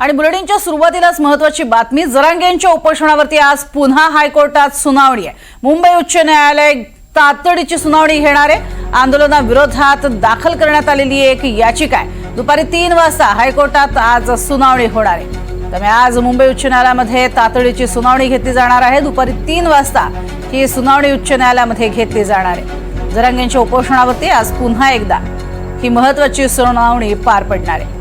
आणि बुलेटिनच्या सुरुवातीलाच महत्वाची बातमी जरांगेंच्या उपोषणावरती आज पुन्हा हायकोर्टात सुनावणी आहे. मुंबई उच्च न्यायालय तातडीची सुनावणी घेणार आहे. आंदोलनाविरोधात दाखल करण्यात आलेली एक याचिका आहे. दुपारी तीन वाजता हायकोर्टात आज सुनावणी होणार आहे. त्यामुळे आज मुंबई उच्च न्यायालयामध्ये तातडीची सुनावणी घेतली जाणार आहे. दुपारी तीन वाजता ही सुनावणी उच्च न्यायालयामध्ये घेतली जाणार आहे. जरांगेंच्या उपोषणावरती आज पुन्हा एकदा ही महत्वाची सुनावणी पार पडणार आहे.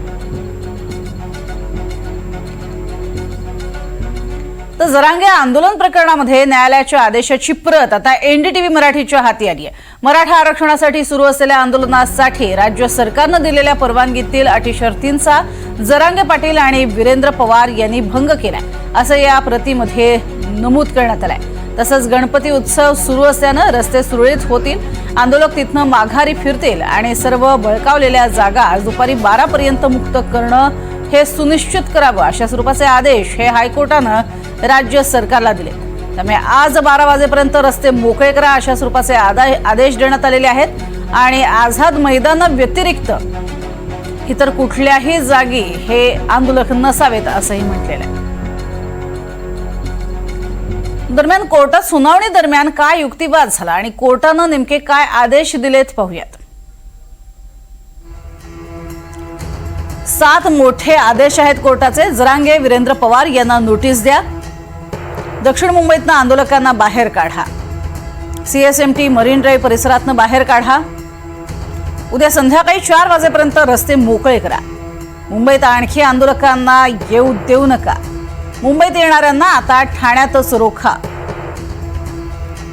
तर जरांगे आंदोलन प्रकरणामध्ये न्यायालयाच्या आदेशाची प्रत. आता एनडीटीव्ही मराठीच्या हाती आली आहे. मराठा आरक्षणासाठी सुरू असलेल्या आंदोलनासाठी राज्य सरकारनं दिलेल्या परवानगीतील अटी शर्तींचा जरांगे पाटील आणि वीरेंद्र पवार यांनी भंग केलाय. असं या प्रतीमध्ये नमूद करण्यात आलंय. तसंच गणपती उत्सव सुरू असल्यानं रस्ते सुरळीत होतील. आंदोलक तिथनं माघारी फिरतील आणि सर्व बळकावलेल्या जागा आज दुपारी बारापर्यंत मुक्त करणं हे सुनिश्चित करावं अशा स्वरूपाचे आदेश हे हायकोर्टानं राज्य सरकारला दिले. त्यामुळे आज बारा वाजेपर्यंत रस्ते मोकळे करा अशा स्वरूपाचे आदेश देण्यात आलेले आहेत. आणि आझाद मैदाना व्यतिरिक्त इतर कुठल्याही जागी हे आंदोलक नसावेत असंही म्हटलेलं आहे. दरम्यान कोर्टात सुनावणी दरम्यान काय युक्तिवाद झाला आणि कोर्टानं नेमके काय आदेश दिलेत पाहूयात. सात मोठे आदेश आहेत कोर्टाचे. जरांगे वीरेंद्र पवार यांना नोटीस द्या. दक्षिण मुंबईतनं आंदोलकांना बाहेर काढा. सीएसएमटी मरीन ड्राईव्ह परिसरातनं बाहेर काढा. उद्या संध्याकाळी चार वाजेपर्यंत रस्ते मोकळे करा. मुंबईत आणखी आंदोलकांना येऊ देऊ नका. मुंबईत येणाऱ्यांना आता ठाण्यातच रोखा.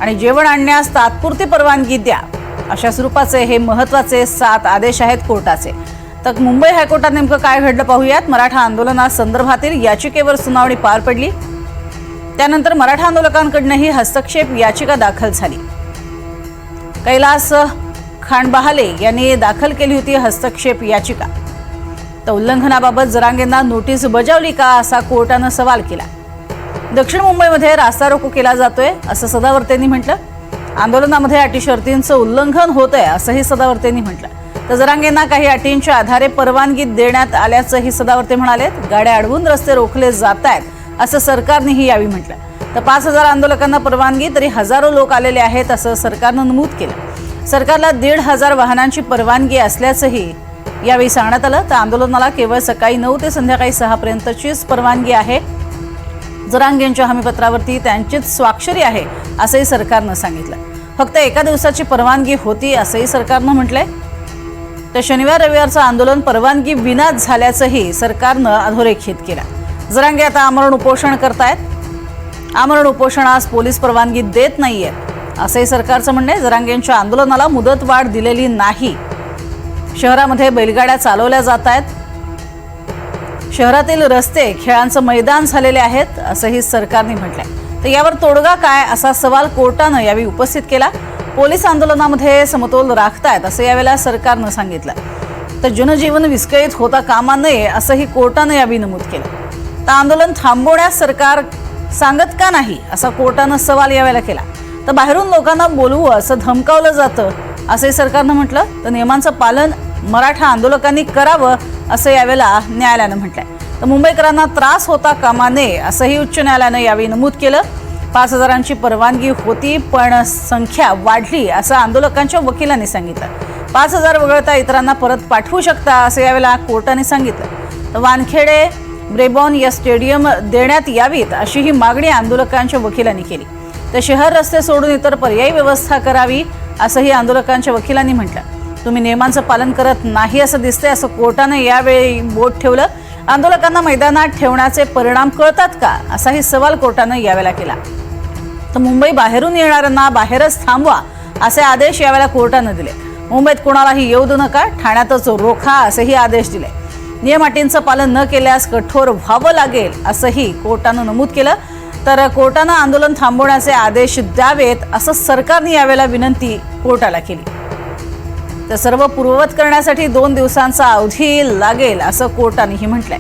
आणि जेवण आणण्यास तात्पुरती परवानगी द्या. अशा स्वरूपाचे हे महत्त्वाचे सात आदेश आहेत कोर्टाचे. तर मुंबई हायकोर्टात नेमकं काय घडलं पाहूयात. मराठा आंदोलनासंदर्भातील याचिकेवर सुनावणी पार पडली. त्यानंतर मराठा आंदोलकांकडूनही हस्तक्षेप याचिका दाखल झाली. कैलास खांडबहाले यांनी दाखल केली होती हस्तक्षेप याचिका. तर उल्लंघनाबाबत जरांगेंना नोटीस बजावली का असा कोर्टानं सवाल केला. दक्षिण मुंबईमध्ये रास्ता रोको केला जातोय असं सदावर्तेंनी म्हटलं. आंदोलनामध्ये अटी शर्तींचं उल्लंघन आहे असंही सदावर्तेंनी म्हटलं. तर जरांगेंना काही अटींच्या आधारे परवानगी देण्यात आल्याचंही सदावर्ते म्हणाले गाड्या अडवून रस्ते रोखले जात आहेत असं सरकारनेही यावेळी म्हटलं. तर पाच हजार आंदोलकांना परवानगी तरी हजारो लोक आलेले आहेत असं सरकारनं नमूद केलं. सरकारला दीड हजार वाहनांची परवानगी असल्याचंही यावेळी सांगण्यात आलं. तर आंदोलनाला केवळ सकाळी नऊ ते संध्याकाळी सहापर्यंतचीच परवानगी आहे. जरांगेंच्या हमीपत्रावरती त्यांचीच स्वाक्षरी आहे असंही सरकारनं सांगितलं. फक्त एका दिवसाची परवानगी होती असंही सरकारनं म्हटलंय. तर शनिवार रविवारचं आंदोलन परवानगी विनाच झाल्याचंही सरकारनं अधोरेखित केलं. जरांगे आता आमरण उपोषण करतायत. आमरण उपोषण आज पोलीस परवानगी देत नाहीयेत असंही सरकारचं म्हणणं आहे जरांगेंच्या आंदोलनाला मुदतवाढ दिलेली नाही. शहरामध्ये बैलगाड्या चालवल्या जात आहेत शहरातील रस्ते खेळांचं मैदान झालेले आहेत असंही सरकारने म्हटलंय. तर यावर तोडगा काय असा सवाल कोर्टानं यावेळी उपस्थित केला. पोलीस आंदोलनामध्ये समतोल राखतायत असं यावेळेला सरकारनं सांगितलं. तर जनजीवन विस्कळीत होता कामा नये असंही कोर्टानं यावेळी नमूद केलं. तर आंदोलन थांबवण्यास सरकार सांगत का नाही असा कोर्टानं सवाल यावेळेला केला. तर बाहेरून लोकांना बोलवू असं धमकावलं जातं असंही सरकारनं म्हटलं. तर नियमांचं पालन मराठा आंदोलकांनी करावं असं यावेळेला न्यायालयानं म्हटलंय. तर मुंबईकरांना त्रास होता कामा नये असंही उच्च न्यायालयानं यावेळी नमूद केलं. पाच हजारांची परवानगी होती पण संख्या वाढली असं आंदोलकांच्या वकिलांनी सांगितलं. पाच हजार वगळता इतरांना परत पाठवू शकता असं यावेळेला कोर्टाने सांगितलं. तर वानखेडे ब्रेबॉन या स्टेडियम देण्यात यावीत अशी ही मागणी आंदोलकांच्या वकिलांनी केली. तर शहर रस्ते सोडून इतर पर्यायी व्यवस्था करावी असंही आंदोलकांच्या वकिलांनी म्हटलं. तुम्ही नियमांचं पालन करत नाही असं दिसतंय असं कोर्टानं यावेळी बोट ठेवलं. आंदोलकांना मैदानात ठेवण्याचे परिणाम कळतात का? असाही सवाल कोर्टानं यावेळेला केला. तर मुंबई बाहेरून येणाऱ्यांना बाहेरच थांबवा असे आदेश यावेळेला कोर्टानं दिले. मुंबईत कोणालाही येऊ देऊ नका ठाण्यातच रोखा असेही आदेश दिले. नियम अटींचं पालन न केल्यास कठोर व्हावं लागेल असंही कोर्टानं नमूद केलं. तर कोर्टानं आंदोलन थांबवण्याचे आदेश द्यावेत असं सरकारने यावेळेला विनंती कोर्टाला केली. तर सर्व पूर्ववत करण्यासाठी दोन दिवसांचा अवधी लागेल असं कोर्टानेही म्हटलंय.